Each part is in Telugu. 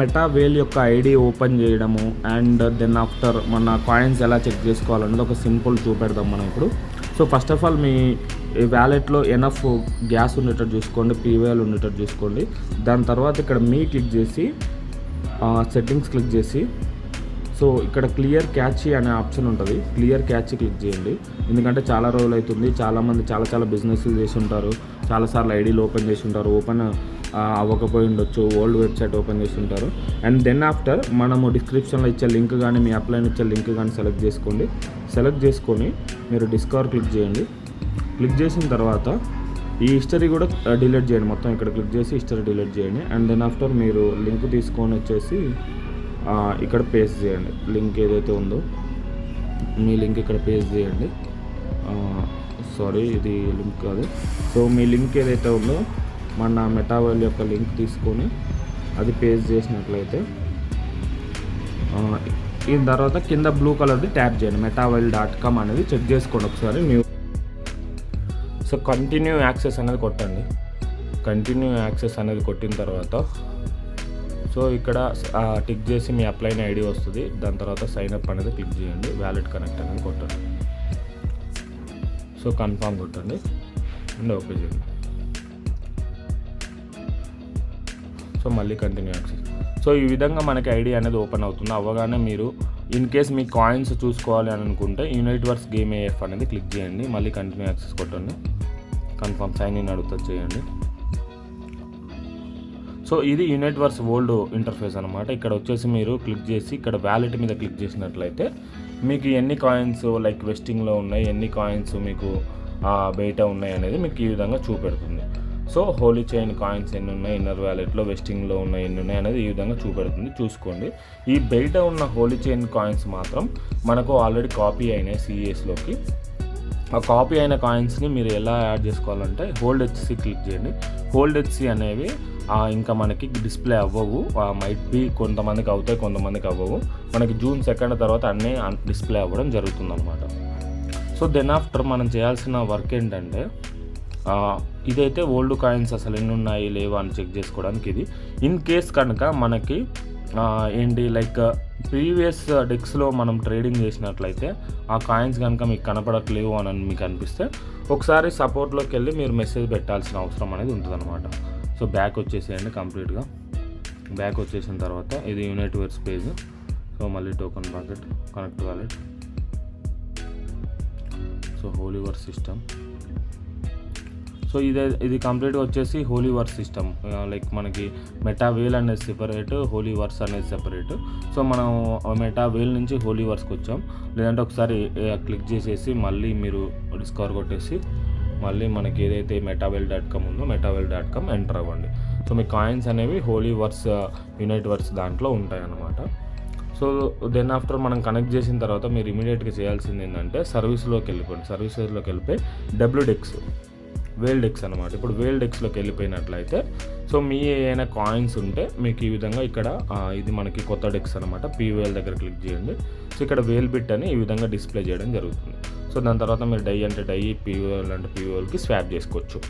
మెటా వేల్ యొక్క ఐడి ఓపెన్ చేయడము అండ్ దెన్ ఆఫ్టర్ మన కాయిన్స్ ఎలా చెక్ చేసుకోవాలన్నది ఒక సింపుల్ చూపెడదాం మనం ఇప్పుడు. సో ఫస్ట్ ఆఫ్ ఆల్ మీ వ్యాలెట్లో ఎనఫ్ గ్యాస్ ఉండేటట్టు చూసుకోండి పీవీఎల్ ఉండేటట్టు చూసుకోండి. దాని తర్వాత ఇక్కడ మీ క్లిక్ చేసి సెట్టింగ్స్ క్లిక్ చేసి సో ఇక్కడ క్లియర్ క్యాచీ అనే ఆప్షన్ ఉంటుంది. క్లియర్ క్యాచ్ క్లిక్ చేయండి. ఎందుకంటే చాలా రోజులు అవుతుంది చాలామంది చాలా చాలా బిజినెస్ చేసి ఉంటారు చాలాసార్లు ఐడీలు ఓపెన్ చేసి ఉంటారు ఓపెన్ అవ్వకపోయి ఉండొచ్చు ఓల్డ్ వెబ్సైట్ ఓపెన్ చేసి ఉంటారు అండ్ దెన్ ఆఫ్టర్ మనము డిస్క్రిప్షన్లో ఇచ్చే లింక్ కానీ మీ అప్లైన్ ఇచ్చే లింక్ కానీ సెలెక్ట్ చేసుకోండి. సెలెక్ట్ చేసుకొని మీరు డిస్కవర్ క్లిక్ చేయండి. క్లిక్ చేసిన తర్వాత ఈ హిస్టరీ కూడా డిలీట్ చేయండి. మొత్తం ఇక్కడ క్లిక్ చేసి హిస్టరీ డిలీట్ చేయండి. అండ్ దెన్ ఆఫ్టర్ మీరు లింక్ తీసుకొని వచ్చేసి ఇక్కడ పేస్ట్ చేయండి. లింక్ ఏదైతే ఉందో మీ లింక్ ఇక్కడ పేస్ట్ చేయండి. సారీ ఇది లింక్ కాదు. సో మీ లింక్ ఏదైతే ఉందో మన మెటావల్ యొక్క లింక్ తీసుకొని అది పేస్ట్ చేసినట్లయితే దీని ఈ తర్వాత కింద బ్లూ కలర్ది ట్యాప్ చేయండి. మెటావైల్ డాట్ కామ్ అనేది చెక్ చేసుకోండి ఒకసారి. న్యూ సో కంటిన్యూ యాక్సెస్ అనేది కొట్టండి. కంటిన్యూ యాక్సెస్ అనేది కొట్టిన తర్వాత సో ఇక్కడ టిక్ చేసి మీ అప్లైన్ ఐడి వస్తుంది. దాని తర్వాత సైన్ అప్ అనేది క్లిక్ చేయండి. వ్యాలెట్ కనెక్ట్ అనేది కొట్టండి. సో కన్ఫామ్ కొట్టండి. అండ్ ఓకే చేయండి. సో మళ్ళీ కంటిన్యూ యాక్సెస్ సో ఈ విధంగా మనకి ఐడి అనేది ఓపెన్ అవుతుంది. అవ్వగానే మీరు ఇన్ కేస్ మీ కాయిన్స్ చూసుకోవాలి అని అనుకుంటే యూనిట్వర్స్ గేమ్ ఏఎఫ్ అనేది క్లిక్ చేయండి. మళ్ళీ కంటిన్యూ యాక్సెస్ కొట్టండి. కన్ఫర్మ్ సైన్ ఇన్ అడుగుతుంది చేయండి. సో ఇది యూనిట్వర్స్ ఓల్డ్ ఇంటర్ఫేస్ అనమాట ఇక్కడ వచ్చేసి మీరు క్లిక్ చేసి ఇక్కడ వ్యాలెట్ మీద క్లిక్ చేసినట్లయితే మీకు ఎన్ని కాయిన్స్ లైక్ వెస్టింగ్లో ఉన్నాయి ఎన్ని కాయిన్స్ మీకు బయట ఉన్నాయి అనేది మీకు ఈ విధంగా చూపెడుతుంది. సో హోలీ చైన్ కాయిన్స్ ఎన్ని ఉన్నాయి ఇన్నర్ వ్యాలెట్లో వెస్టింగ్లో ఉన్నాయి ఎన్ని ఉన్నాయి అనేది ఈ విధంగా చూపెడుతుంది. చూసుకోండి. ఈ బయట ఉన్న హోలీ చైన్ కాయిన్స్ మాత్రం మనకు ఆల్రెడీ కాపీ అయినాయి సిఎస్లోకి ఆ కాపీ అయిన కాయిన్స్ని మీరు ఎలా యాడ్ చేసుకోవాలంటే హోల్డ్ హెచ్సి క్లిక్ చేయండి. హోల్డ్ హెచ్సి అనేవి ఇంకా మనకి డిస్ప్లే అవ్వవు. మైట్ బి కొంతమందికి అవుతాయి కొంతమందికి అవ్వవు. మనకి జూన్ సెకండ్ తర్వాత అన్నీ డిస్ప్లే అవ్వడం జరుగుతుందన్నమాట. సో దెన్ ఆఫ్టర్ మనం చేయాల్సిన వర్క్ ఏంటంటే ఇదైతే ఓల్డ్ కాయిన్స్ అసలు ఎన్ని ఉన్నాయి లేవా అని చెక్ చేసుకోవడానికి ఇది. ఇన్ కేస్ కనుక మనకి ఏంటి లైక్ ప్రీవియస్ డెక్స్లో మనం ట్రేడింగ్ చేసినట్లయితే ఆ కాయిన్స్ కనుక మీకు కనపడట్లేవు అని మీకు అనిపిస్తే ఒకసారి సపోర్ట్లోకి వెళ్ళి మీరు మెసేజ్ పెట్టాల్సిన అవసరం అనేది ఉంటుందన్నమాట. సో బ్యాక్ వచ్చేసేయండి కంప్లీట్గా. బ్యాక్ వచ్చేసిన తర్వాత ఇది యూనిట్ వర్స్ పేజ్. సో మళ్ళీ token pocket connect wallet. So holy verse system. So ఇదే ఇది కంప్లీట్గా వచ్చేసి హోలీ వర్స్ సిస్టమ్. లైక్ మనకి మెటా వేల్ అనేది సెపరేట్ హోలీ వర్స్ అనేది సెపరేట్. సో మనం మెటా వేల్ నుంచి హోలీ వర్స్కి వచ్చాం. లేదంటే ఒకసారి క్లిక్ చేసేసి మళ్ళీ మీరు డిస్కవర్ కొట్టేసి మళ్ళీ మనకి ఏదైతే మెటావెల్ డాట్ కామ్ ఉందో మెటావెల్ డాట్ కామ్ ఎంటర్ అవ్వండి. సో మీ కాయిన్స్ అనేవి హోలీ వర్స్ యునైట్ వర్స్ దాంట్లో ఉంటాయి అన్నమాట సో దెన్ ఆఫ్టర్ మనం కనెక్ట్ చేసిన తర్వాత మీరు ఇమీడియట్గా చేయాల్సింది ఏంటంటే సర్వీస్లోకి వెళ్ళిపోండి. సర్వీసెస్లోకి వెళ్ళిపోయి డబ్ల్యూ వేల్డ్ వేల్ డెక్స్ అనమాట ఇప్పుడు వేల్ డెక్స్లోకి వెళ్ళిపోయినట్లయితే సో మీ ఏమైనా కాయిన్స్ ఉంటే మీకు ఈ విధంగా ఇక్కడ ఇది మనకి కొత్త డెక్స్ అనమాట పీవేల్ దగ్గర క్లిక్ చేయండి. సో ఇక్కడ వేల్ బిట్ అని ఈ విధంగా డిస్ప్లే చేయడం జరుగుతుంది. సో దాని తర్వాత మీరు డై అంటే డై పీవీఎల్ అంటే పీవేల్కి స్వాప్ చేసుకోవచ్చు.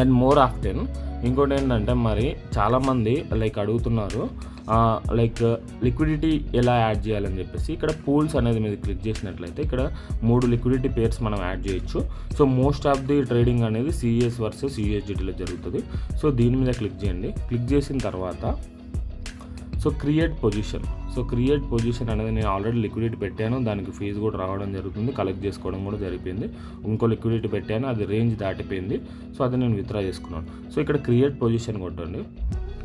అండ్ మోర్ ఆఫ్టెన్ ఇంకోటి ఏంటంటే మరి చాలామంది లైక్ అడుగుతున్నారు లైక్ లిక్విడిటీ ఎలా యాడ్ చేయాలని చెప్పేసి ఇక్కడ పూల్స్ అనేది మీద క్లిక్ చేసినట్లయితే ఇక్కడ మూడు లిక్విడిటీ పేర్స్ మనం యాడ్ చేయొచ్చు. So most of the trading అనేది సిఎస్ వర్సెస్ యూఎస్జిటీలో జరుగుతుంది. సో దీని మీద క్లిక్ చేయండి. క్లిక్ చేసిన తర్వాత so create position so create position అనేది నేను ఆల్రెడీ లిక్విడిటీ పెట్టాను. దానికి ఫీజు కూడా రావడం జరుగుతుంది. కలెక్ట్ చేసుకోవడం కూడా జరిగింది ఇంకో లిక్విడిటీ పెట్టాను. అది రేంజ్ దాటిపోయింది. సో అది నేను విత్డ్రా చేసుకున్నాను. సో ఇక్కడ క్రియేట్ పొజిషన్ కొట్టండి.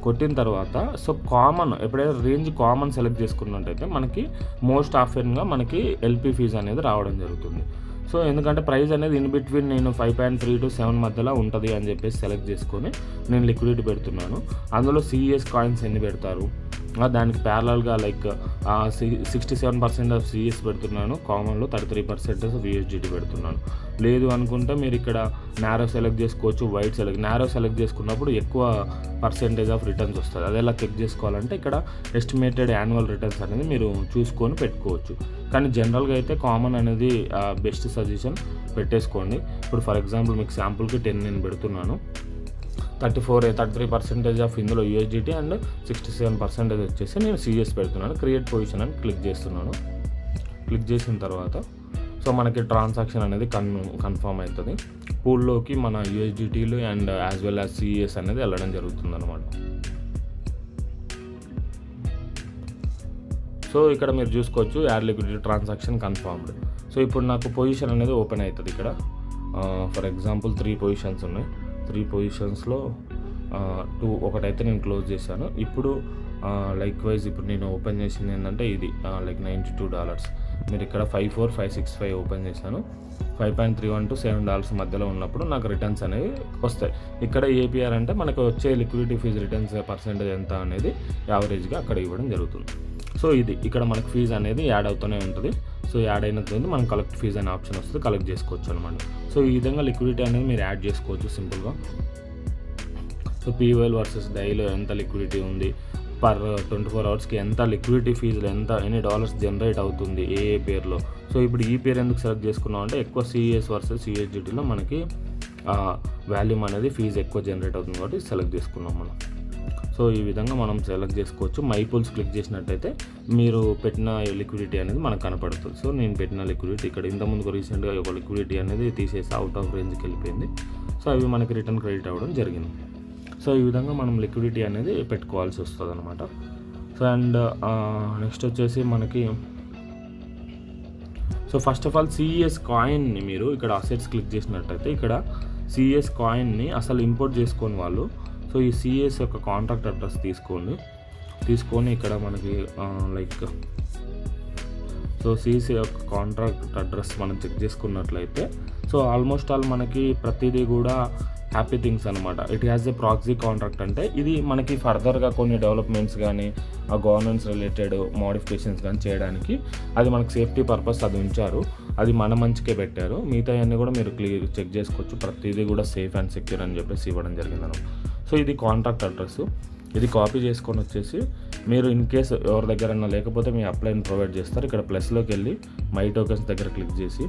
కొట్టిన తర్వాత సో కామన్ ఎప్పుడైతే రేంజ్ కామన్ సెలెక్ట్ చేసుకున్నట్టయితే మనకి మోస్ట్ ఆఫెన్గా మనకి ఎల్పి ఫీజు అనేది రావడం జరుగుతుంది. సో ఎందుకంటే ప్రైస్ అనేది ఇన్ బిట్వీన్ నేను five point three two seven మధ్యలో ఉంటుంది అని చెప్పేసి సెలెక్ట్ చేసుకొని నేను లిక్విడిటీ పెడుతున్నాను. అందులో సిఎస్ కాయిన్స్ ఎన్ని పెడతారు? దానికి ప్యారలల్గా like sixty seven percent of CS పెడుతున్నాను. కామన్లో thirty three percent of VSGT పెడుతున్నాను. లేదు అనుకుంటే మీరు ఇక్కడ నేరో సెలెక్ట్ చేసుకోవచ్చు వైట్ సెలెక్ట్ నేరో సెలెక్ట్ చేసుకున్నప్పుడు ఎక్కువ పర్సెంటేజ్ ఆఫ్ రిటర్న్స్ వస్తుంది. అది ఎలా చెక్ చేసుకోవాలంటే ఇక్కడ ఎస్టిమేటెడ్ యాన్యువల్ రిటర్న్స్ అనేది మీరు చూసుకొని పెట్టుకోవచ్చు. కానీ జనరల్గా అయితే కామన్ అనేది బెస్ట్ సజెషన్ పెట్టేసుకోండి. ఇప్పుడు ఫర్ ఎగ్జాంపుల్ మీకు శాంపుల్కి టెన్ నేను పెడుతున్నాను. Thirty four thirty three percentage of ఇందులో USDT and sixty seven percentage వచ్చేసి నేను సిఎస్ పెడుతున్నాను. క్రియేట్ పొజిషన్ అని క్లిక్ చేస్తున్నాను. క్లిక్ చేసిన తర్వాత సో మనకి ట్రాన్సాక్షన్ అనేది కన్ కన్ఫర్మ్ అవుతుంది. పూల్లోకి మన యూఎస్డిటీలు and as well as CS అనేది వెళ్ళడం జరుగుతుంది అనమాట సో ఇక్కడ మీరు చూసుకోవచ్చు add liquidity transaction confirmed so ఇప్పుడు నాకు పొజిషన్ అనేది ఓపెన్ అవుతుంది ఇక్కడ. ఫర్ ఎగ్జాంపుల్ త్రీ పొజిషన్స్ ఉన్నాయి. త్రీ పొజిషన్స్లో టూ ఒకటైతే నేను క్లోజ్ చేశాను. ఇప్పుడు లైక్ వైజ్ ఇప్పుడు నేను ఓపెన్ చేసింది ఏంటంటే ఇది లైక్ నైంటీ టూ డాలర్స్ మీరు ఇక్కడ five four five six five open చేశాను. Five point three one two seven dollars మధ్యలో ఉన్నప్పుడు నాకు రిటర్న్స్ అనేవి వస్తాయి. ఇక్కడ ఏపీఆర్ అంటే మనకు వచ్చే లిక్విడిటీ ఫీజు రిటర్న్స్ పర్సెంటేజ్ ఎంత అనేది యావరేజ్గా అక్కడ ఇవ్వడం జరుగుతుంది. సో ఇది ఇక్కడ మనకు ఫీజు అనేది యాడ్ అవుతూనే ఉంటుంది. సో యాడ్ అయిన తర్వాత మనం కలెక్ట్ ఫీజ్ అనే ఆప్షన్ వస్తుంది కలెక్ట్ చేసుకోవచ్చు అనమాట. సో ఈ విధంగా లిక్విడిటీ అనేది మీరు యాడ్ చేసుకోవచ్చు సింపుల్గా సో పీవైల్ వర్సెస్ డైలో ఎంత లిక్విడిటీ ఉంది? పర్ ట్వంటీ ఫోర్ అవర్స్కి ఎంత లిక్విడిటీ ఫీజులు ఎంత ఎన్ని డాలర్స్ జనరేట్ అవుతుంది ఏ ఏ పేర్లో? సో ఇప్పుడు ఈ పేరు ఎందుకు సెలెక్ట్ చేసుకున్నాం అంటే ఎక్కువ సిఎస్ వర్సెస్ సిఎస్జిటీలో మనకి వాల్యూమ్ అనేది ఫీజు ఎక్కువ జనరేట్ అవుతుంది కాబట్టి సెలెక్ట్ చేసుకున్నాం మనం. సో ఈ విధంగా మనం సెలెక్ట్ చేసుకోవచ్చు. మై పూల్స్ క్లిక్ చేసినట్టయితే మీరు పెట్టిన లిక్విడిటీ అనేది మనకు కనపడుతుంది. సో నేను పెట్టిన లిక్విడిటీ ఇక్కడ ఇంతకుముందు రీసెంట్గా ఒక లిక్విడిటీ అనేది తీసేసి అవుట్ ఆఫ్ రేంజ్కి వెళ్ళిపోయింది. సో అవి మనకి రిటర్న్ క్రెడిట్ అవ్వడం జరిగింది. సో ఈ విధంగా మనం లిక్విడిటీ అనేది పెట్టుకోవాల్సి వస్తుంది అనమాట సో అండ్ నెక్స్ట్ వచ్చేసి మనకి so first of all CES కాయిన్ని మీరు ఇక్కడ అసెట్స్ క్లిక్ చేసినట్టయితే ఇక్కడ సిఎస్ కాయిన్ని అసలు ఇంపోర్ట్ చేసుకొని వాళ్ళు సో ఈ సిఎస్ యొక్క కాంట్రాక్ట్ అడ్రస్ తీసుకోండి. తీసుకొని ఇక్కడ మనకి లైక్ సో సిఎస్ యొక్క కాంట్రాక్ట్ అడ్రస్ మనం చెక్ చేసుకున్నట్లయితే సో ఆల్మోస్ట్ ఆల్ మనకి ప్రతిదీ కూడా హ్యాపీ థింగ్స్ అనమాట it has a proxy contract అంటే ఇది మనకి ఫర్దర్గా కొన్ని డెవలప్మెంట్స్ కానీ ఆ గవర్నెన్స్ రిలేటెడ్ మోడిఫికేషన్స్ కానీ చేయడానికి అది మనకి సేఫ్టీ పర్పస్ అది ఉంచారు. అది మన మంచికే పెట్టారు. మిగతా అన్నీ కూడా మీరు క్లియర్ చెక్ చేసుకోవచ్చు. ప్రతిదీ కూడా సేఫ్ అండ్ సెక్యూర్ అని చెప్పేసి ఇవ్వడం జరిగింది అనమాట సో ఇది కాంటాక్ట్ అడ్రస్ ఇది కాపీ చేసుకొని వచ్చేసి మీరు ఇన్ కేస్ ఎవరి దగ్గరైనా లేకపోతే మీ అప్లైని ప్రొవైడ్ చేస్తారు. ఇక్కడ ప్లస్లోకి వెళ్ళి మై టోకెన్స్ దగ్గర క్లిక్ చేసి.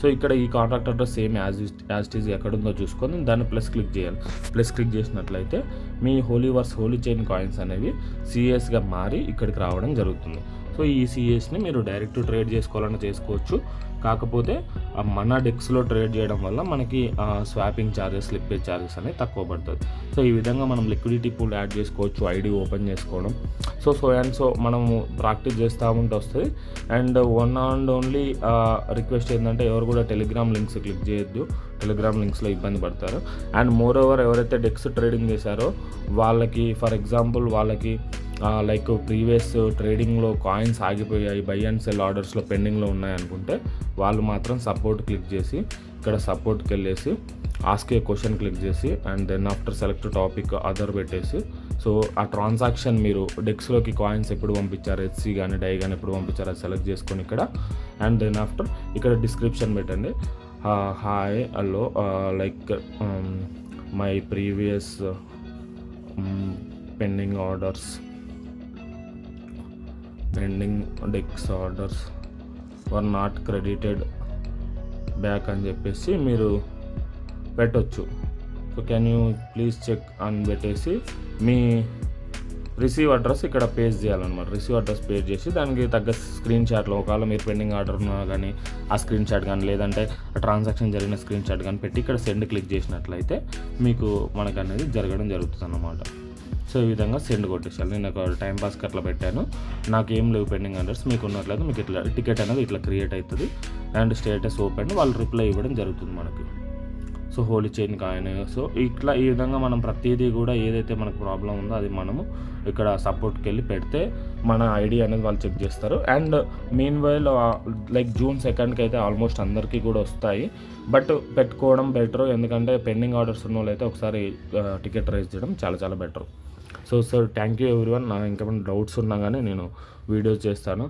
సో ఇక్కడ ఈ contact address same as as tease ఎక్కడుందో చూసుకొని దాన్ని ప్లస్ క్లిక్ చేయాలి. ప్లస్ క్లిక్ చేసినట్లయితే మీ holy verse holy chain coins అనేవి సిఎస్గా మారి ఇక్కడికి రావడం జరుగుతుంది. సో ఈ సిఎస్ని మీరు డైరెక్ట్ ట్రేడ్ చేసుకోవాలన్నా చేసుకోవచ్చు. కాకపోతే మన డెక్స్లో ట్రేడ్ చేయడం వల్ల మనకి స్వాపింగ్ ఛార్జెస్ స్లిప్పేజ్ ఛార్జెస్ అనేది తక్కువ పడుతుంది సో ఈ విధంగా మనం లిక్విడిటీ పూల్ యాడ్ చేసుకోవచ్చు ఐడి ఓపెన్ చేసుకోవడం. సో సో అండ్ సో మనము ప్రాక్టీస్ చేస్తూ ఉంటే వస్తుంది. And one and only request ఏంటంటే ఎవరు కూడా టెలిగ్రామ్ లింక్స్ క్లిక్ చేయొద్దు. టెలిగ్రామ్ లింక్స్లో ఇబ్బంది పడతారు. అండ్ మోర్ ఓవర్ ఎవరైతే డెక్స్ ట్రేడింగ్ చేశారో వాళ్ళకి ఫర్ ఎగ్జాంపుల్ వాళ్ళకి లైక్ ప్రీవియస్ ట్రేడింగ్లో కాయిన్స్ ఆగిపోయాయి బై అండ్ సెల్ ఆర్డర్స్లో పెండింగ్లో ఉన్నాయనుకుంటే వాళ్ళు మాత్రం సపోర్ట్ క్లిక్ చేసి ఇక్కడ సపోర్ట్కి వెళ్ళేసి ఆస్కే క్వశ్చన్ క్లిక్ చేసి and then after select topic other పెట్టేసి సో ఆ ట్రాన్సాక్షన్ మీరు డెక్స్లోకి కాయిన్స్ ఎప్పుడు పంపించారు హెచ్సి కానీ డై కానీ ఎప్పుడు పంపించారు అది సెలెక్ట్ చేసుకొని ఇక్కడ అండ్ దెన్ ఆఫ్టర్ ఇక్కడ డిస్క్రిప్షన్ పెట్టండి. Hi hello like my previous pending orders pending డిక్స్ orders were not credited back అని చెప్పేసి మీరు పెట్టొచ్చు. So can you please check అని పెట్టేసి మీ రిసీవ్ అడ్రస్ ఇక్కడ పేజ్ చేయాలన్నమాట. రిసీవ్ అడ్రస్ పేజ్ చేసి దానికి తగ్గ స్క్రీన్ షాట్లో ఒకవేళ మీరు పెండింగ్ ఆర్డర్ ఉన్నా కానీ ఆ స్క్రీన్ షాట్ కానీ లేదంటే ట్రాన్సాక్షన్ జరిగిన స్క్రీన్ షాట్ కానీ పెట్టి ఇక్కడ సెండ్ క్లిక్ చేసినట్లయితే మీకు మనకు అనేది జరగడం జరుగుతుంది అన్నమాట సో ఈ విధంగా సెండ్ కొట్టేసాను నేను ఒక టైం పాస్కి అట్లా పెట్టాను. నాకు ఏం లేవు పెండింగ్ అడ్రస్ మీకు ఉన్నట్లయితే మీకు ఇట్లా టికెట్ అనేది ఇట్లా క్రియేట్ అవుతుంది. అండ్ స్టేటస్ ఓపెన్ వాళ్ళు రిప్లై ఇవ్వడం జరుగుతుంది మనకి. So holy chain coin so ఇట్లా ఈ విధంగా మనం ప్రతిదీ కూడా ఏదైతే మనకు ప్రాబ్లం ఉందో అది మనము ఇక్కడ సపోర్ట్కి వెళ్ళి పెడితే మన ఐడి అనేది వాళ్ళు చెక్ చేస్తారు. And meanwhile like June సెకండ్కి అయితే ఆల్మోస్ట్ అందరికీ కూడా వస్తాయి. బట్ పెట్టుకోవడం బెటర్. ఎందుకంటే పెండింగ్ ఆర్డర్స్ ఉన్న వాళ్ళు అయితే ఒకసారి టికెట్ రైజ్ చేయడం చాలా చాలా better. So sir thank you everyone నా ఇంకేమైనా డౌట్స్ ఉన్నా కానీ నేను వీడియోస్ చేస్తాను.